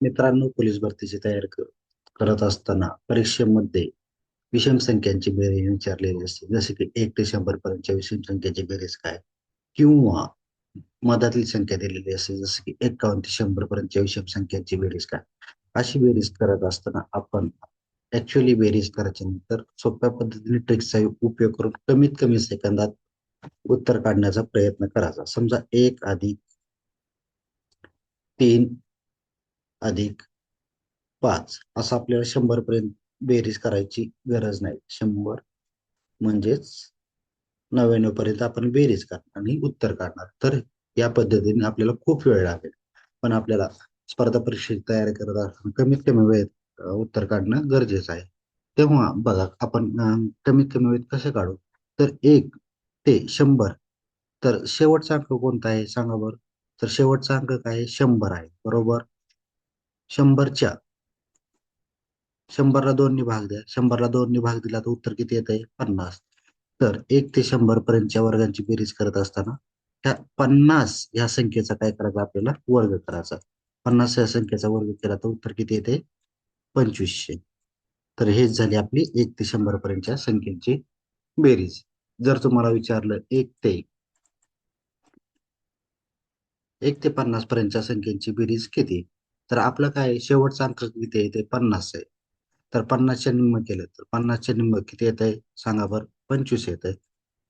मित्रांनो पोलीस भरतीची तयारी करत असताना परीक्षेमध्ये विषम संख्यांची बेरीज विचारलेली असते. जसे की एक ते शंभर पर्यंतच्या विषम संख्येची बेरीज काय? किंवा मधातली संख्या दिलेली असते जसं की एकावन्न ते शंभर पर्यंतच्या विषम संख्यांची बेरीज काय? अशी बेरीज करत असताना आपण ऍक्च्युअली बेरीज करायच्या नंतर सोप्या पद्धतीने ट्रिक्सचा उपयोग करून कमीत कमी सेकंदात उत्तर काढण्याचा प्रयत्न करायचा. समजा एक अधिक तीन अधिक पाच असं आपल्याला शंभर पर्यंत बेरीज करायची गरज नाही. शंभर म्हणजेच नव्याण्णव पर्यंत आपण बेरीज करणार आणि उत्तर काढणार. तर या पद्धतीने आपल्याला खूप वेळ लागेल. पण आपल्याला स्पर्धा परीक्षेची तयारी करत असताना कमीत कमी वेळेत उत्तर काढणं गरजेचं आहे. तेव्हा बघा आपण कमीत कमी वेळेत कसे काढू? तर एक ते शंभर. तर शेवटचा अंक कोणता आहे? सांगा बरं. तर शेवटचा अंक काय आहे? शंभर आहे. बरोबर? शंभरच्या. शंभरला दोनने भाग द्या. शंभरला दोनने भाग दिला तर उत्तर किती येत आहे पन्नास. तर एक ते शंभर पर्यंतच्या वर्गांची बेरीज करत असताना त्या पन्नास या संख्येचा काय करायचा आपल्याला? वर्ग करायचा. पन्नास या संख्येचा वर्ग केला तर उत्तर किती येते पंचवीसशे. तर हेच झाली आपली एक ते शंभर पर्यंतच्या संख्येची बेरीज. जर तुम्हाला विचारलं एक ते एक ते पन्नास पर्यंतच्या संख्येची बेरीज किती? तर आपलं काय शेवटचा अंक किती येते पन्नास आहे. तर पन्नासच्या निम्म केलं तर पन्नासच्या निम्म किती येत आहे? सांगा बरं. पंचवीस येत आहे.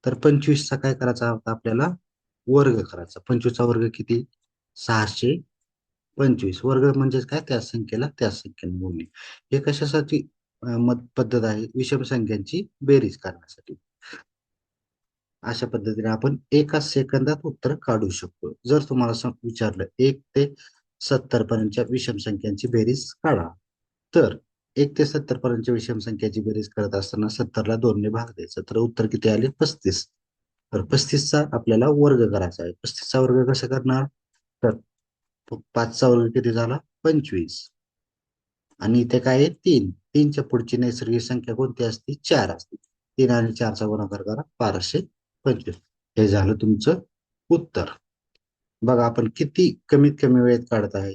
तर पंचवीसचा काय करायचा आपल्याला? वर्ग करायचा. पंचवीसचा वर्ग किती? सहाशे पंचवीस. वर्ग म्हणजेच काय? त्या संख्येला त्या संख्येने बोलणे हे कशासाठी पद्धत आहे? विषम संख्यांची बेरीज करण्यासाठी. अशा पद्धतीने आपण एका सेकंदात उत्तर काढू शकतो. जर तुम्हाला विचारलं एक ते सत्तर पर्यंतच्या विषम संख्यांची बेरीज काढा. तर एक ते सत्तर पर्यंतच्या विषम संख्याची बेरीज करत असताना सत्तरला दोनने भाग द्यायचा. तर उत्तर किती आले? पस्तीस. तर पस्तीसचा आपल्याला वर्ग करायचा आहे. पस्तीसचा वर्ग कसं करणार? तर पाचचा वर्ग किती झाला? पंचवीस. आणि इथे काय आहे? तीन. तीनच्या पुढची नैसर्गिक संख्या कोणती असते? चार असते. तीन आणि चारचा गुणाकार करा. बाराशे पंचवीस. हे झालं तुमचं उत्तर. बघा आपण किती कमीत कमी वेळेत काढत आहे.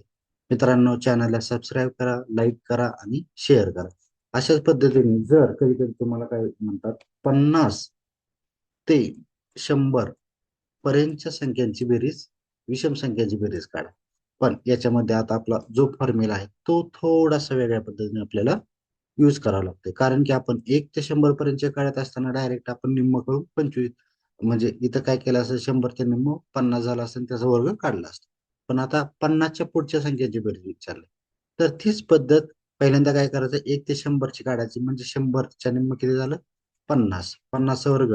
मित्रांनो चॅनलला सबस्क्राईब करा लाईक करा आणि शेअर करा. अशाच पद्धतीने जर कधी कधी तुम्हाला काय म्हणतात पन्नास ते शंभर पर्यंतच्या संख्यांची बेरीज विषम संख्यांची बेरीज काढा. पण याच्यामध्ये आता आपला जो फॉर्म्युला आहे तो थोडासा वेगळ्या पद्धतीने आपल्याला यूज करावा लागतोय. कारण की आपण एक ते शंभर पर्यंतचे काढत असताना डायरेक्ट आपण निम्म करून पंचवीस म्हणजे इथं काय केलं असतं शंभर ते निम्म पन्नास झाला असेल त्याचा वर्ग काढला असतो. पण आता पन्नासच्या पुढच्या संख्येची बेरीज विचारली. तर तीच पद्धत पहिल्यांदा काय करायचं? एक ते शंभरची काढायची. म्हणजे शंभरच्या निम्म किती झालं? पन्नास. पन्नासचा वर्ग.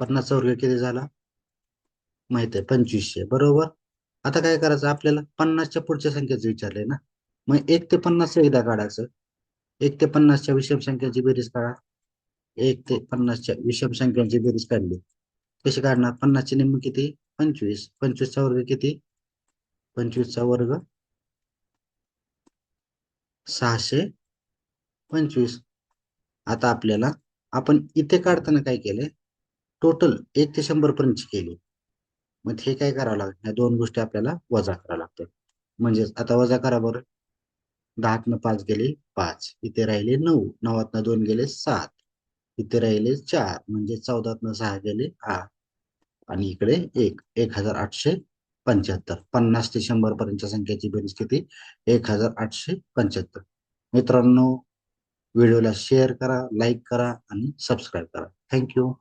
पन्नासचा वर्ग किती झाला? माहीत आहे पंचवीसशे. बरोबर? आता काय करायचं? आपल्याला पन्नासच्या पुढच्या संख्येचं विचारलंय ना? मग एक ते पन्नास एकदा काढायचं. एक ते पन्नासच्या विषम संख्याची बेरीज काढा. एक ते पन्नासच्या विषम संख्यांची बेरीज काढली कशी काढणार? पन्नासचे निम्म किती? पंचवीस. पंचवीसचा वर्ग किती? पंचवीसचा वर्ग सहाशे पंचवीस. आता आपल्याला आपण इथे काढताना काय केले टोटल एक ते शंभर पर्यंतची केली. मग हे काय करावं लागतं? या दोन गोष्टी आपल्याला वजा कराव्या लागतात. म्हणजेच आता वजा करा बरं. दहातनं पाच गेले पाच. इथे राहिले नऊ. नवातनं दोन गेले सात. इथे राहिले चार म्हणजे चौदातनं सहा गेले आठ. आणि इकडे एक एक हजार आठशे पंच्याहत्तर. पन्नास ते शंभर पर्यंतच्या संख्येची बेरीज किती? एक हजार आठशे पंच्याहत्तर. मित्रांनो व्हिडिओला शेअर करा लाईक करा आणि सबस्क्राईब करा. थँक्यू.